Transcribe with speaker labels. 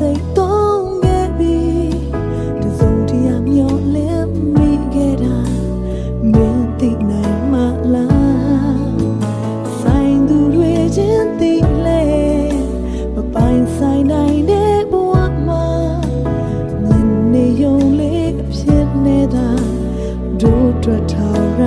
Speaker 1: စိတ်တော့ငယ်ပြီးတစုံတရာမျောလင်းမိခဲ့တာမင်းသိနိုင်မလားဆိုင်သူတွေချင်းသိလဲမပိုင်ဆိုင်နိုင်တဲ့ဘဝမှာမြင်နေုံလေးအဖြစ်နေတာတို့တွေ့ထောင်ရ